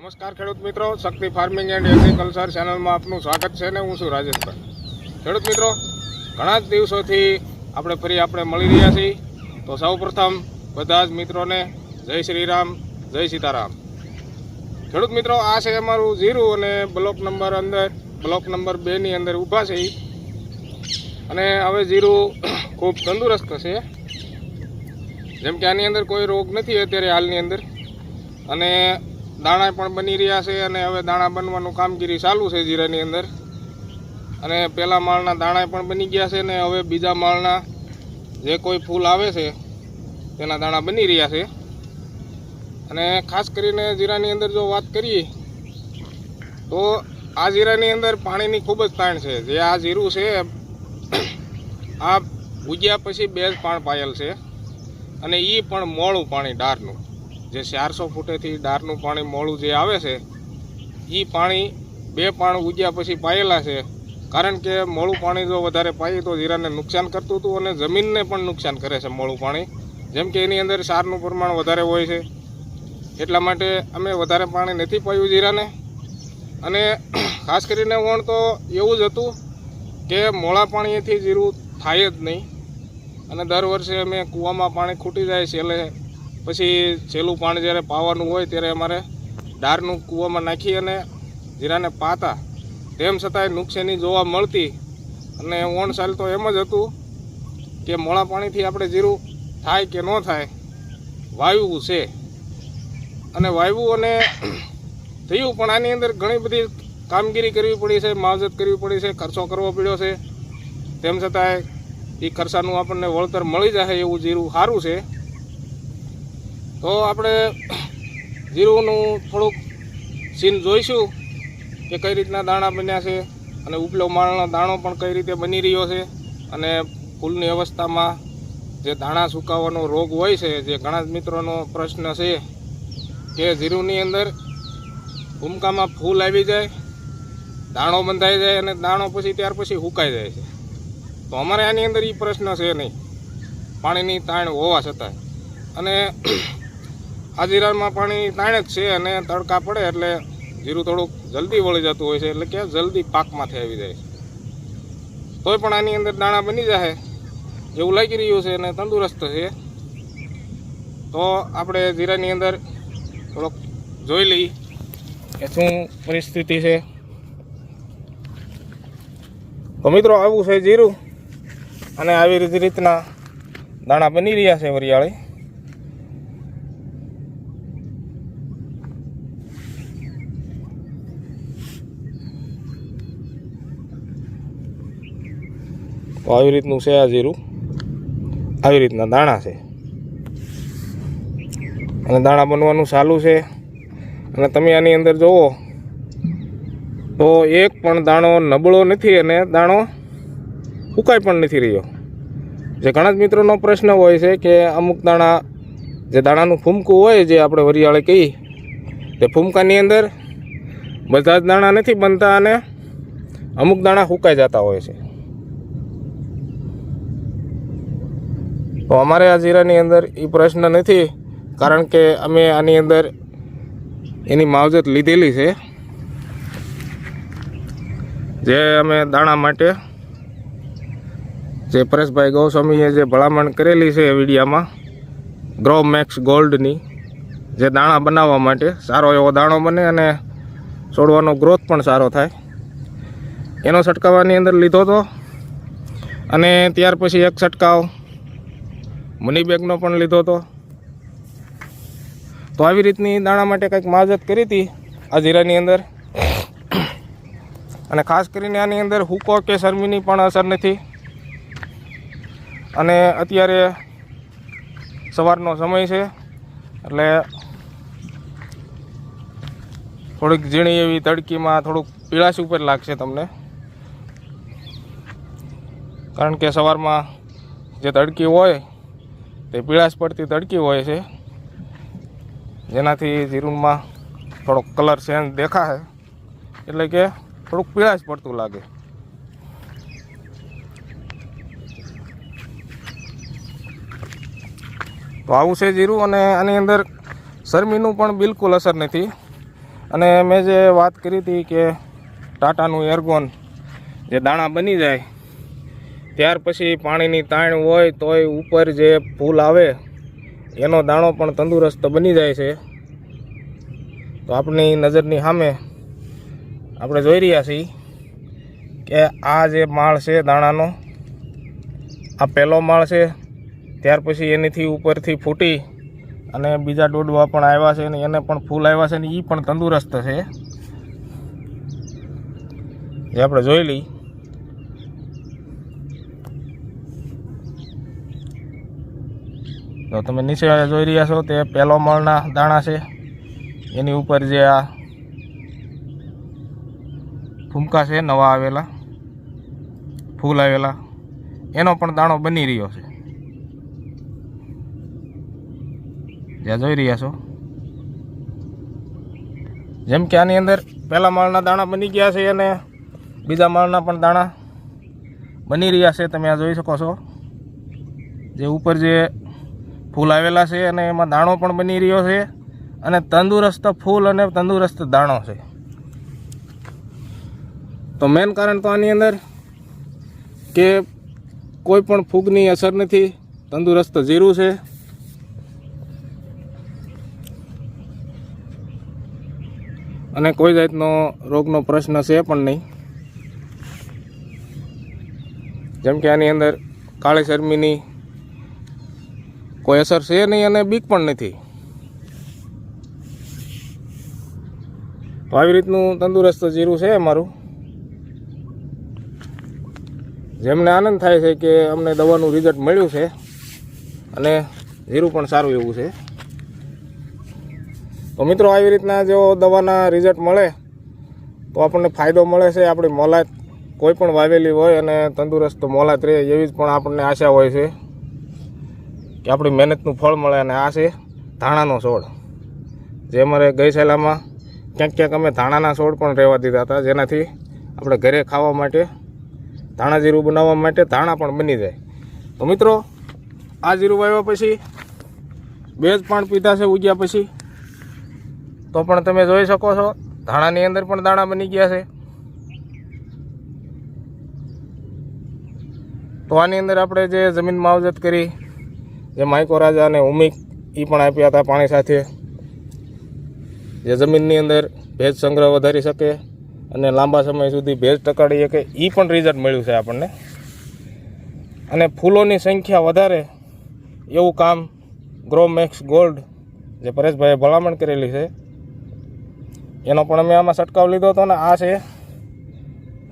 નમસ્કાર ખેડૂત મિત્રો, શક્તિ ફાર્મિંગ એન્ડ એગ્રીકલ્ચર ચેનલમાં આપનું સ્વાગત છે ને હું છું રાજેશભાઈ ખેડૂત મિત્રો, ઘણા જ દિવસોથી આપણે ફરી આપણે મળી રહ્યા છીએ. તો સૌપ્રથમ બધા જ મિત્રોને જય શ્રી રામ, જય સીતારામ. ખેડૂત મિત્રો, આ છે અમારું જીરું અને બ્લોક નંબર અંદર, બ્લોક નંબર બેની અંદર ઊભા છે અને હવે જીરું ખૂબ તંદુરસ્ત છે. જેમ કે આની અંદર કોઈ રોગ નથી અત્યારે હાલની અંદર. અને દાણા પણ બની રહ્યા છે અને હવે દાણા બનવાનું કામગીરી ચાલુ છે જીરાની અંદર. અને પહેલા માળના દાણા પણ બની ગયા છે ને હવે બીજા માળના જે કોઈ ફૂલ આવે છે, તેના દાણા બની રહ્યા છે. અને ખાસ કરીને જીરાની અંદર જો વાત કરીએ, તો આ જીરાની અંદર પાણીની ખૂબ જ તાણ છે. જે આ જીરું છે, આ ઉગ્યા પછી બે જ પાણ પાયેલ છે. અને એ પણ મોળું પાણી ડારનું જે ચારસો ફૂટેથી ડારનું પાણી મોળું જે આવે છે એ પાણી બે પાણ ઉગ્યા પછી પાયેલા છે. કારણ કે મોળું પાણી જો વધારે પાઈએ તો જીરાને નુકસાન કરતું હતું અને જમીનને પણ નુકસાન કરે છે મોળું પાણી. જેમ કે એની અંદર સારનું પ્રમાણ વધારે હોય છે. એટલા માટે અમે વધારે પાણી નથી પાયું જીરાને અને ખાસ કરીને વણ તો એવું જ હતું કે મોળા પાણીથી જીરું થાય જ નહીં. અને દર વર્ષે અમે કૂવામાં પાણી ખૂટી જાય છેલ્લે પછી છેલ્લું પાણી જ્યારે પાવાનું હોય ત્યારે અમારે ડારનું કૂવામાં નાખી અને જીરાને પાતા. તેમ છતાંય નુકસાની જોવા મળતી અને ઓણ સાલ તો એમ જ હતું કે મોળા પાણીથી આપણે જીરું થાય કે ન થાય વાયવું છે. અને વાયવું અને થયું પણ આની અંદર ઘણી બધી કામગીરી કરવી પડી છે, માવજત કરવી પડી છે, ખર્ચો કરવો પડ્યો છે. તેમ છતાંય એ ખર્ચાનું આપણને વળતર મળી જશે એવું જીરું સારું છે. તો આપણે જીરુંનું થોડુંક સીન જોઈશું કે કઈ રીતના દાણા બન્યા છે અને ઉપલો માળનો દાણો પણ કઈ રીતે બની રહ્યો છે અને ફૂલની અવસ્થામાં જે દાણા સુકાવાનો રોગ હોય છે, જે ઘણા જ મિત્રોનો પ્રશ્ન છે કે જીરુંની અંદર ભૂમકામાં ફૂલ આવી જાય, દાણો બંધાઈ જાય અને દાણો પછી ત્યાર પછી સુકાઈ જાય છે. તો અમારે આની અંદર એ પ્રશ્ન છે નહીં. પાણીની તાણ હોવા છતાંય. અને આ જીરામાં પાણી તાણે જ છે અને તડકા પડે એટલે જીરું થોડુંક જલ્દી વળી જતું હોય છે એટલે કે જલ્દી પાકમાંથી આવી જાય તોય પણ આની અંદર દાણા બની જાય એવું લાગી રહ્યું છે અને તંદુરસ્ત છે. તો આપણે જીરાની અંદર થોડોક જોઈ લઈએ કે શું પરિસ્થિતિ છે. તો મિત્રો આવું છે જીરું અને આવી રીતે રીતના દાણા બની રહ્યા છે વરિયાળી. તો આવી રીતનું છે આ જીરું. આવી રીતના દાણા છે. અને દાણા બનવાનું ચાલુ છે. અને તમે આની અંદર જુઓ તો એક પણ દાણો નબળો નથી અને દાણો ઉકાઈ પણ નથી રહ્યો. જે ઘણા જ મિત્રોનો પ્રશ્ન હોય છે કે અમુક દાણા, જે દાણાનું ફૂમકું હોય જે આપણે વરિયાળે કહીએ, તે ફૂમકાની અંદર બધા જ દાણા નથી બનતા અને અમુક દાણા હુકાઈ જતા હોય છે. તો અમારે આ જીરાની અંદર એ પ્રશ્ન નથી, કારણ કે અમે આની અંદર એની માવજત લીધેલી છે. જે અમે દાણા માટે, જે પરેશભાઈ ગૌસ્વામીએ જે ભલામણ કરેલી છે વિડીયામાં ગ્રો મેક્સ ગોલ્ડની જે દાણા બનાવવા માટે સારો એવો દાણો બને અને છોડવાનો ગ્રોથ પણ સારો થાય. એનો છંટકાવની અંદર લીધો હતો. અને ત્યાર પછી એક છંટકાવ મની બેગનો પણ લીધો હતો. તો આવી રીતની દાણા માટે કંઈક માવજત કરી હતી આ જીરાની અંદર. અને ખાસ કરીને આની અંદર હુકો કે શરમીની પણ અસર નથી. અને અત્યારે સવારનો સમય છે, એટલે થોડીક ઝીણી એવી તડકીમાં થોડુંક પીળાશ ઉપર લાગશે તમને. કારણ કે સવારમાં જે તડકી હોય તે પીળાશ પડતી તડકી હોય છે. જેનાથી જીરુંમાં થોડોક કલર ચેન્જ દેખાશે. એટલે કે થોડુંક પીળાશ પડતું લાગે. તો આવું છે જીરું અને આની અંદર શરમીનું પણ બિલકુલ અસર નથી. અને મેં જે વાત કરી હતી કે ટાટાનું એરગોન જે દાણા બની જાય ત્યાર પછી પાણીની તાણ હોય તોય ઉપર જે ફૂલ આવે, એનો દાણો પણ તંદુરસ્ત બની જાય છે. તો આપણી નજરની સામે આપણે જોઈ રહ્યા છીએ કે આ જે માળ છે દાણાનો, આ પહેલો માળ છે. ત્યાર પછી એનીથી ઉપરથી ફૂટી અને બીજા ડોડવા પણ આવ્યા છે ને એને પણ ફૂલ આવ્યા છે ને એ પણ તંદુરસ્ત છે. જે આપણે જોઈ લઈ તો તમે નીચે જોઈ રહ્યા છો, તે પહેલો માળના દાણા છે. એની ઉપર જે આ ફૂમકા છે, નવા આવેલા, ફૂલ આવેલા, એનો પણ દાણો બની રહ્યો છે. જ્યાં જોઈ રહ્યા છો. જેમ કે આની અંદર પહેલા માળના દાણા બની ગયા છે અને બીજા માળના પણ દાણા બની રહ્યા છે, તમે આ જોઈ શકો છો. જે ઉપર જે ફૂલ આવેલા છે અને એમાં દાણો પણ બની રહ્યો છે અને તંદુરસ્ત ફૂલ અને તંદુરસ્ત દાણો છે. તો મેન કારણ તો આની અંદર કે કોઈ પણ ફૂગની અસર નથી, તંદુરસ્ત જીરું છે. અને કોઈ જાતનો રોગનો પ્રશ્ન છે પણ નહીં. જેમ કે આની અંદર કાળી શરમીની કોઈ અસર છે નહીં અને બીક પણ નથી. તો આવી રીતનું તંદુરસ્ત જીરું છે અમારું. જેમને આનંદ થાય છે કે અમને દવાનું રિઝલ્ટ મળ્યું છે અને જીરું પણ સારું એવું છે. તો મિત્રો આવી રીતના જો દવાના રિઝલ્ટ મળે, તો આપણને ફાયદો મળે છે આપણી મોલાત કોઈ પણ વાવેલી હોય અને તંદુરસ્ત મોલાત રહે એવી જ પણ આપણને આશા હોય છે. કે આપણી મહેનતનું ફળ મળે અને આ છે ધાણાનો છોડ. જે અમારે ગઈ સાલામાં ક્યાંક ક્યાંક અમે ધાણાના છોડ પણ રહેવા દીધા હતા, જેનાથી આપણે ઘરે ખાવા માટે, ધાણા જીરું બનાવવા માટે ધાણા પણ બની જાય. તો મિત્રો, આ જીરું વાવ્યા પછી બે જ પાણ પીધા છે, ઉગ્યા પછી. તો પણ તમે જોઈ શકો છો, ધાણાની અંદર પણ દાણા બની ગયા છે. તો આની અંદર આપણે જે જમીન માવજત કરી જે માઇકો રાજા અને ઉમિક એ પણ આપ્યા હતા પાણી સાથે. જે જમીનની અંદર ભેજ સંગ્રહ વધારી શકે અને લાંબા સમય સુધી ભેજ ટકાડી શકે એ પણ રિઝલ્ટ મળ્યું છે આપણને. અને ફૂલોની સંખ્યા વધારે એવું કામ ગ્રોમેક્સ ગોલ્ડ જે પરેશભાઈએ ભલામણ કરેલી છે, એનો પણ અમે આમાં છંટકાવ લીધો હતો ને આ છે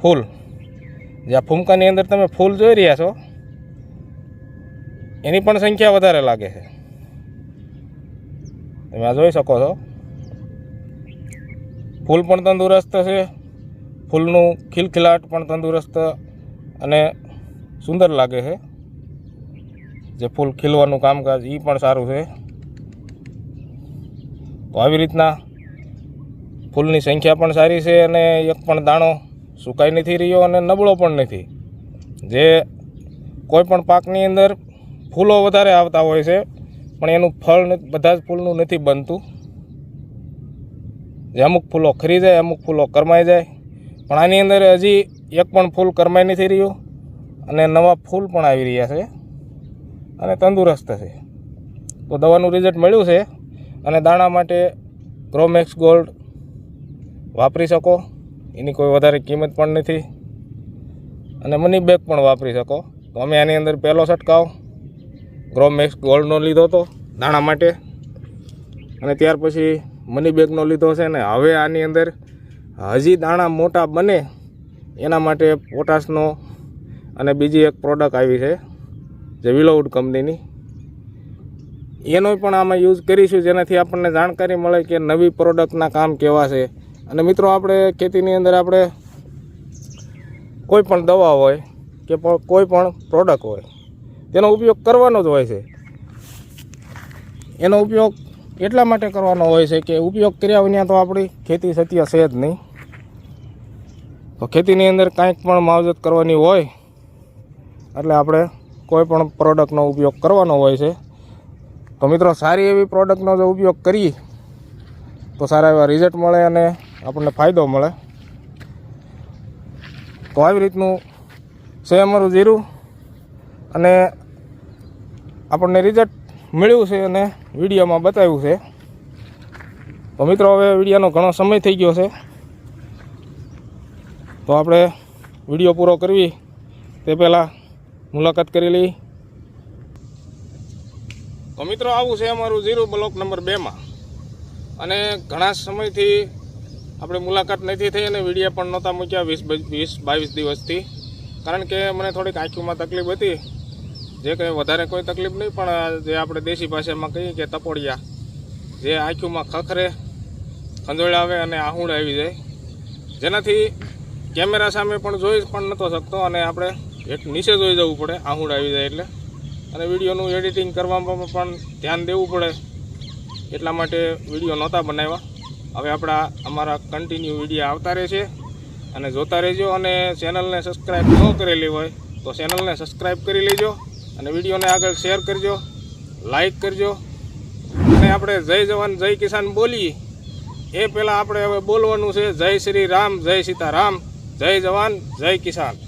ફૂલ. જે આ ફૂમકાની અંદર તમે ફૂલ જોઈ રહ્યા છો એની પણ સંખ્યા વધારે લાગે છે. તમે આ જોઈ શકો છો. ફૂલ પણ તંદુરસ્ત છે. ફૂલનું ખિલખિલાટ પણ તંદુરસ્ત અને સુંદર લાગે છે. જે ફૂલ ખીલવાનું કામકાજ એ પણ સારું છે. તો આવી રીતના ફૂલની સંખ્યા પણ સારી છે અને એક પણ દાણો સુકાઈ નથી રહ્યો અને નબળો પણ નથી. જે કોઈ પણ પાકની અંદર ફૂલો વધારે આવતા હોય છે, પણ એનું ફળ બધા જ ફૂલનું નથી બનતું. જે અમુક ફૂલો ખરી જાય, અમુક ફૂલો કરમાઈ જાય. પણ આની અંદર હજી એક પણ ફૂલ કરમાઈ નથી રહ્યું અને નવા ફૂલ પણ આવી રહ્યા છે અને તંદુરસ્ત છે. તો દવાનું રિઝલ્ટ મળ્યું છે અને દાણા માટે ગ્રોમેક્સ ગોલ્ડ વાપરી શકો. એની કોઈ વધારે કિંમત પણ નથી. અને મની બેગ પણ વાપરી શકો. તો અમે આની અંદર પહેલો છંટકાવ. ગ્રોમેક્સ ગોલ્ડનો લીધો હતો, દાણા માટે. અને ત્યાર પછી મની બેગનો લીધો છે ને, હવે આની અંદર હજી દાણા મોટા બને, એના માટે પોટાશનો અને બીજી એક પ્રોડક્ટ આવી છે, જે વિલોવુડ કંપનીની એનો પણ આમાં યુઝ કરીશું, જેનાથી આપણને જાણકારી મળે કે નવી પ્રોડક્ટના કામ કેવા છે. અને મિત્રો, આપણે ખેતીની અંદર આપણે કોઈ પણ દવા હોય કે કોઈ પણ પ્રોડક્ટ હોય તેનો ઉપયોગ કરવાનો જ હોય છે. એનો ઉપયોગ એટલા માટે કરવાનો હોય છે કે ઉપયોગ કર્યા વિના તો આપણી ખેતી સત્ય છે જ નહીં. તો ખેતીની અંદર કાંઈક પણ માવજત કરવાની હોય, એટલે આપણે કોઈ પણ પ્રોડક્ટનો ઉપયોગ કરવાનો હોય છે. તો મિત્રો, સારી એવી પ્રોડક્ટનો જો ઉપયોગ કરીએ, તો સારા એવા રિઝલ્ટ મળે અને આપણને ફાયદો મળે. તો આવી રીતનું છે અમારું જીરું. અને આપણને રિઝલ્ટ મળ્યું છે અને વિડીયોમાં બતાવ્યું છે. તો મિત્રો, હવે વિડીયોનો ઘણો સમય થઈ ગયો છે. તો આપણે વીડિયો પૂરો કરવી. તે પહેલાં મુલાકાત કરી લઈ તો મિત્રો, આવું છે અમારું ઝીરો બ્લોક નંબર બેમાં અને ઘણા સમયથી આપણે મુલાકાત નથી થઈ અને વીડિયો પણ નહોતા મૂક્યા વીસ વીસ બાવીસ દિવસથી. કારણ કે મને થોડીક આંખીમાં તકલીફ હતી. જે કંઈ વધારે કોઈ તકલીફ નહીં, પણ જે આપણે દેશી ભાષામાં કહીએ કે તપોડિયા, જે આંખીમાં ખખરે ખંજોળ આવે અને આહુડ આવી જાય. જેનાથી કેમેરા સામે પણ જોઈ પણ નહોતો શકતો અને આપણે એક નીચે જોઈ જવું પડે આહુડ આવી જાય એટલે. અને વિડીયોનું એડિટિંગ કરવામાં પણ ધ્યાન દેવું પડે. એટલા માટે વીડિયો નહોતા બનાવ્યા. હવે આપણા અમારા કન્ટિન્યુ વીડિયો આવતા રહે છે અને જોતા રહેજો અને ચેનલને સબસ્ક્રાઈબ ન કરેલી હોય તો ચેનલને સબસ્ક્રાઈબ કરી લેજો. અને વિડીયોને આગળ શેર કરજો લાઈક કરજો. અને આપણે જય જવાન, જય કિસાન બોલીએ. એ પહેલાં આપણે હવે બોલવાનું છે, જય શ્રી રામ, જય સીતારામ, જય જવાન, જય કિસાન.